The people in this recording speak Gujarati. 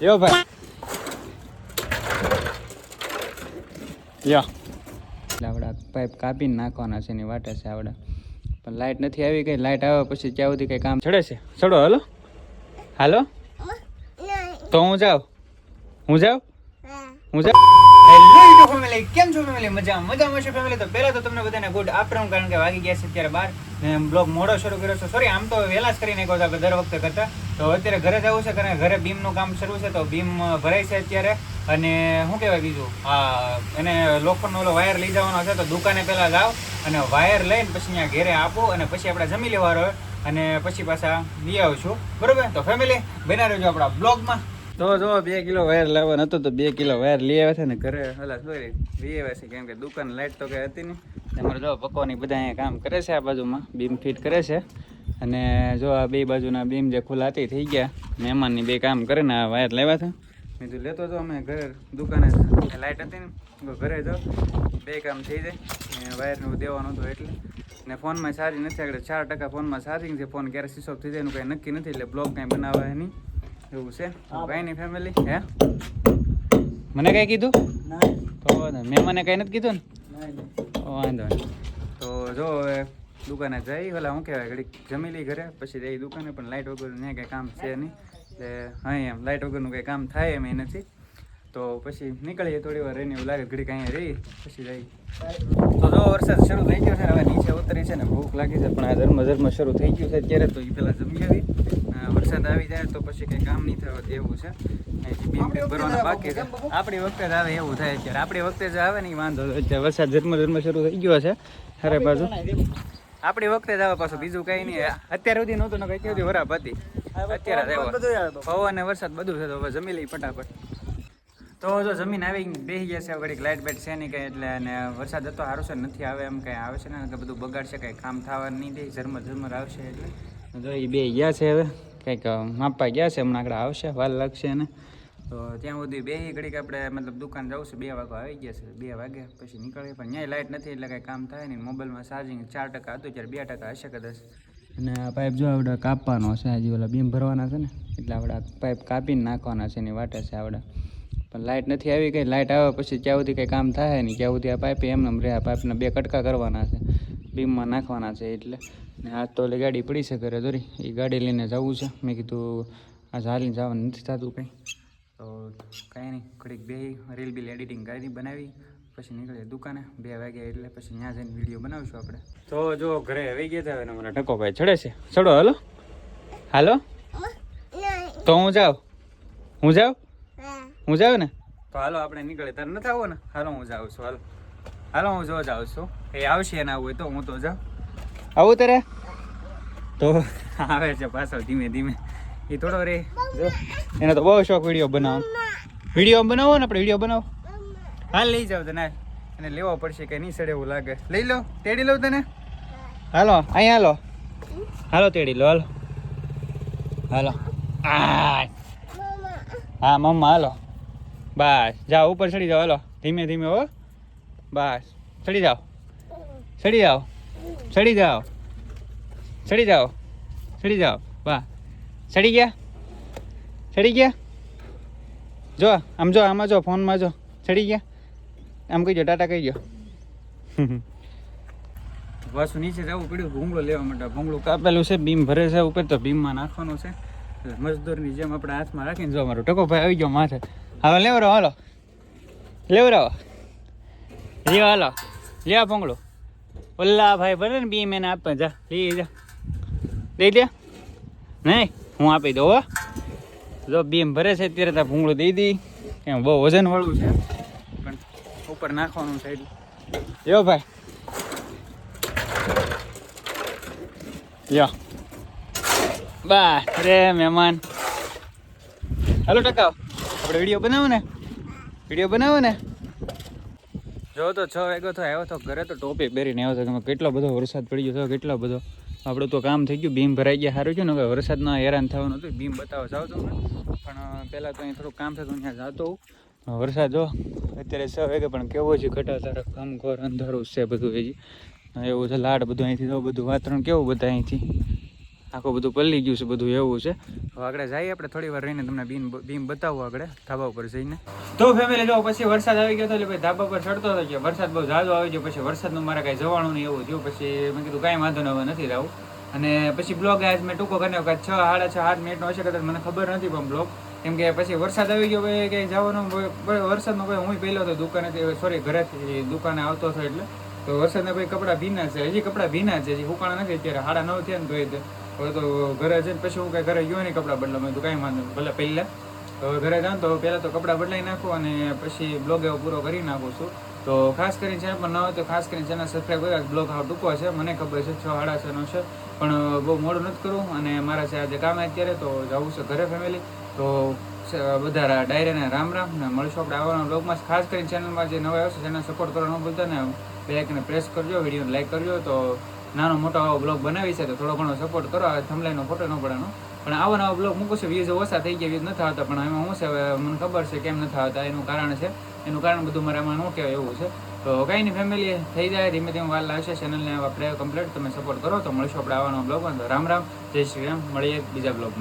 યો ભાઈ યો લાવડા પાઇપ કાપીને નાખવાના છે એની વાટે છે આપણે પણ લાઇટ નથી આવી કઈ લાઇટ આવે પછી ત્યાં સુધી કંઈ કામ ચડે છે. ચડો હાલો. હાલો. તો હું જાઉં? હું જાઉં? હું જાઉં? હેલો યુટ્યુબ ફેમિલી કેમ છો ફેમિલી મજા મજામાં છે ફેમિલી તો પહેલા તો તમને બધાને ગુડ આફ્ટરનૂન કારણ કે વાગી ગયા છે અત્યારે બાર. ને બ્લોગ મોડો શરૂ કર્યો છે. સોરી આમ તો વહેલા જ કરીને કહો દર વખતે કરતા. તો અત્યારે ઘરે જવું છે કારણ ઘરે બીમનું કામ શરૂ છે તો બીમ ભરાય છે અત્યારે. અને શું કહેવાય બીજું? હા એને લોખંડનો ઓલો વાયર લઈ જવાનો છે તો દુકાને પહેલાં જાઓ અને વાયર લઈને પછી અહીંયા ઘેરે આપો અને પછી આપણે જમી લેવાનો અને પછી પાછા લઈ આવશું. બરાબર? તો ફેમિલી બના રહેજો આપણા બ્લોગમાં. તો જો, બે કિલો વાયર લાવવાનો હતો તો બે કિલો વાયર લઈ આવ્યા છે ને ઘરે. હલા સોરી લઈ આવ્યા છે કેમ કે દુકાન લાઈટ તો કઈ હતી નહીં. અમારે જો પકવાની બધા અહીંયા કામ કરે છે આ બાજુમાં બીમ ફિટ કરે છે. અને જો આ બે બાજુના બીમ જે ખુલ્લા હતી થઈ ગયા મહેમાનની બે કામ કરે ને આ વાયર લેવા હતા મેં લેતો હતો અમે ઘરે દુકાને. લાઇટ હતી ને ઘરે જો બે કામ થઈ જાય. વાયરનું દેવાનું હતું એટલે. ને ફોનમાં ચાર્જિંગ નથી આગળ ચાર ટકા ફોનમાં ચાર્જિંગ છે ફોન ક્યારે સ્વિચ ઓફ થઈ જાય એનું કંઈ નક્કી નથી એટલે બ્લોગ કાંઈ બનાવે નહીં એવું છે. કાંઈ નહીં ફેમિલી હે? મને કાંઈ કીધું? તો મહેમાને. મેં મને કાંઈ નથી કીધું ને? વાંધો નહીં. તો જો હવે દુકાને જઈ, ઓલા શું કહેવાય, ઘડીક જમી લઈ ઘરે, પછી જઈ દુકાને, પણ લાઇટ વગર ત્યાં કંઈ કામ છે નહીં. એટલે હા, એમ લાઇટ વગરનું કંઈ કામ થાય એમ એ નથી. તો પછી નીકળીએ થોડી વાર રહીને એવું લાગે ઘડીક અહીંયા રહી, પછી જઈ. તો જો વરસાદ શરૂ થઈ ગયો છે, હવે નીચે ઉતરી છે ને, ભૂખ લાગી છે, પણ આ ધર્મ ધર્મ શરૂ થઈ ગયું છે, અત્યારે તો એ પહેલાં જમી આવી. વરસાદ આવી જાય તો પછી કંઈ કામ નહીં થવા એવું છે. બીમ બીમ ભરવાના બાકી છે. આપણી વખતે જ આવે એવું થાય અત્યારે. આપણી વખતે જ આવે ને વાંધો. અત્યારે વરસાદ જન્મ જન્મ શરૂ થઈ ગયો છે. બાજુ. આપણી વખતે જ આવે પાછું. બીજું કઈ નહીં. અત્યાર સુધી નહોતું કઈ. સુધી વરાપ હતી. અત્યારે પવન અને વરસાદ બધું છે હવે જમી લઈ ફટાફટ. તો જો જમીન આવી બેસી છે. ઘડીક લાઇટ બેટ છે નહીં કંઈ એટલે અને વરસાદ હતો સારું છે. નથી આવે એમ કંઈ આવે છે ને? બધું બગાડશે કંઈ કામ થવા નહીં દે ઝરમર ઝરમર આવશે એટલે. જો એ બે ગયા છે હવે. કંઈક માપવા ગયા છે, હમણાં આગળ આવશે, વાર લાગશે ને તો ત્યાં સુધી બે, ઘડીક આપણે, મતલબ દુકાન જવું છે, બે વાગો આવી ગયા છે, બે વાગે પછી નીકળીએ. પણ ત્યાં લાઇટ નથી, એટલે કંઈ કામ થાય નહીં. મોબાઈલમાં ચાર્જિંગ ચાર ટકા હતું, ત્યારે બે ટકા હશે કદાચ. અને આ પાઇપ જો આપણે કાપવાનો છે હજી ઓલા બીમ ભરવાના છે ને, એટલે આપણે પાઇપ કાપીને નાખવાના છે, એની વાટે છે આપણે પણ લાઇટ નથી આવી, કંઈ લાઇટ આવે પછી ક્યાં સુધી કંઈ કામ થાય નહીં. ક્યાં સુધી આ પાઇપ એમને રહે, આ પાઇપના બે કટકા કરવાના છે. બીમમાં નાખવાના છે એટલે. ને આજ તો ઓલી ગાડી પડી છે ઘરે દોરી. એ ગાડી લઈને જવું છે. મેં કીધું આજ હાલીને જવાનું નથી થતું કંઈ. તો કાંઈ નહીં ઘડીક બે રીલ બિલ એડિટિંગ કરી બનાવી પછી નીકળીએ દુકાને. બે વાગ્યા એટલે પછી ત્યાં જઈને વીડિયો બનાવીશું આપણે. તો જો ઘરે આવી ગયા હતા અને મને ટકો ભાઈ ચડે છે. ચડો હાલો. હાલો. તો હું જાઉં? હું જાઉં? હું. જાઉં ને? તો હાલો આપણે નીકળે તારે નથી આવો ને હાલો હું જાઉં છું. હાલો. હાલો હું જો જાઉં છું. એ આવશે એના આવું હોય તો હું તો જાઉં. આવું તારે? તો આવે છે પાછળ ધીમે ધીમે. એ થોડો રે. જો એને તો બહુ શોખ વીડિયો બનાવો વીડિયો બનાવો ને આપણે વીડિયો બનાવો. હાલ લઈ જાવ તને. એને લેવો પડશે કે નહીં સડે એવું લાગે. લઈ લો તેડી લઉં તને. હાલો અહીંયા હાલો. હાલો તેડી લો હાલો. હાલો. આ હા મમ્મા હાલો. બસ જાઓ ઉપર ચડી જાઓ હાલો. ધીમે ધીમે હો. બસ. ચડી જાઓ. ચડી જાઓ. ચડી જાઓ. ચડી જાઓ. ચડી જાઓ. વાહ. ચડી ગયા? ચડી ગયા? જો, આમ જો, આમાં જો, ફોનમાં જો. ચડી ગયા? આમ કહી જો ટાટા કહી કહીજો બસ નીચે જવું પડ્યું, ભૂંગળો લેવા માટે. ભૂંગળું કાપેલું છે, બીમ ભરે છે ઉપર તો બીમમાં નાખવાનું છે. મજદૂરની જેમ આપણે હાથમાં રાખીને જો અમારો ટકો ભાઈ આવી ગયો માથે. હાલો લેવરો હાલો. લેવરાવો. લ્યો, હાલો. લ્યો ભૂંગળું. ઓલા ભાઈ ભરે ને બીમ એને આપવા જા. લઈ જા. દઈ દે નહીં, હું આપી દઉં, હો. જો બીમ ભરે છે ત્યારે ત્યાં ભૂંગળું દઈ દઈ એમ બહુ વજન વાળું છે. પણ ઉપર નાખવાનું છે યો ભાઈ. યો બા રે મહેમાન. હાલો, ટકાવ. આપણે વીડિયો બનાવો ને? વીડિયો બનાવો ને? જો તો છ વાગ્યો તો આવ્યો તો ઘરે તો ટોપી પહેરીને આવ્યો તો કે કેટલો બધો વરસાદ પડી ગયો તો કેટલો બધો. આપણું તો કામ થઈ ગયું બીમ ભરાઈ ગયા સારું છે ને, હવે વરસાદમાં હેરાન થવાનું હતું બીમ બતાવો જાવ તો ને પણ પહેલાં તો અહીં થોડું કામ થતું ત્યાં જતો વરસાદ જો, અત્યારે છ વાગે, પણ કેવો છે ઘટાતારક કામ ઘર અંધારું છે બધું હજી. એવું છે, લાડ બધું અહીંથી તો બધું વાતાવરણ કેવું બધા અહીંથી? આખું બધું પલ્લી ગયું છે, બધું એવું છે. હવે આગળ જઈએ આપણે, થોડી વાર રહીને તમને બીમ બીમ બતાવું આગળ, ધાબા ઉપર જઈને. તો ફેમિલી જો પછી વરસાદ આવી ગયો તો એટલે ભાઈ ધાબા પર ચડતો હતો કે વરસાદ બહુ ઝાઝો આવી ગયો, પછી વરસાદનું મારે કાંઈ જવાનું નહીં એવું થયું. પછી મેં કીધું કાંઈ વાંધો ન નથી રહું અને પછી બ્લોગ આજ મેં ટૂંકો કરીને છ, સાડા છ આઠ મિનિટનો હશે કદાચ, મને ખબર નથી પણ બ્લોગ. કેમ કે પછી વરસાદ આવી ગયો, ભાઈ ક્યાંય જવાનું વરસાદનો ભાઈ હું પહેલો હતો દુકાનેથી સોરી ઘરેથી દુકાને આવતો હતો એટલે. તો વરસાદના ભાઈ કપડાં ભીના છે. હજી કપડાં ભીના છે, હજી હુકાણા નથી અત્યારે. સાડા નવ થયા ને ધોઈ. હવે તો ઘરે જઈને પછી હું કાંઈ ઘરે ગયો નહીં કપડાં બદલા મેં તો કાંઈ નહીં. ભલે પહેલાં. હવે ઘરે જાઉં તો પહેલાં તો કપડાં બદલાઈ નાખું અને પછી બ્લોગ એવો પૂરો કરી નાખું છું. તો ખાસ કરીને ચેનલ પર ન હોય તો ખાસ કરીને ચેનલ સબસ્ક્રાઈબ કર્યા બ્લોગ હાવ ટૂંકો છે, મને ખબર છે, છ સાડા છનો છે. પણ બહુ મોડું નથી કરવું અને મારા છે આજે કામ અત્યારે તો જવું છે ઘરે ફેમિલી તો બધા ડાયરેને રામ રામ ને મળશું આપણે આવવાના બ્લોગમાં ખાસ કરીને ચેનલમાં જે નવા આવશે ચેનલ સપોર્ટ કરવા ન ભૂલતા ને બે પ્રેસ કરજો, વિડીયોને લાઈક કરજો. તો નાનો મોટો આવો બ્લોગ બનાવી છે તો થોડો ઘણો સપોર્ટ કરો. થમલાઈનો ફોટો ન પડવાનો પણ આવો નવો બ્લોગ મૂકું છું. વ્યૂઝ ઓછા થઈ ગયા વ્યૂઝ નથી આવતા. પણ એમાં શું છે મને ખબર છે કેમ નથી આવતા. એનું કારણ છે, એનું કારણ બધું મારે આમાં ન કહેવાય એવું છે. તો કંઈ નહીં ફેમિલી થઈ જાય. ધીમે ધીમે વાર લાવશે ચેનલને આપણે કમ્પ્લીટ તમે સપોર્ટ કરો તો મળીશું આપણે આવવાનો બ્લોગમાં તો રામ રામ. જય શ્રી રામ. મળીએ બીજા બ્લોગમાં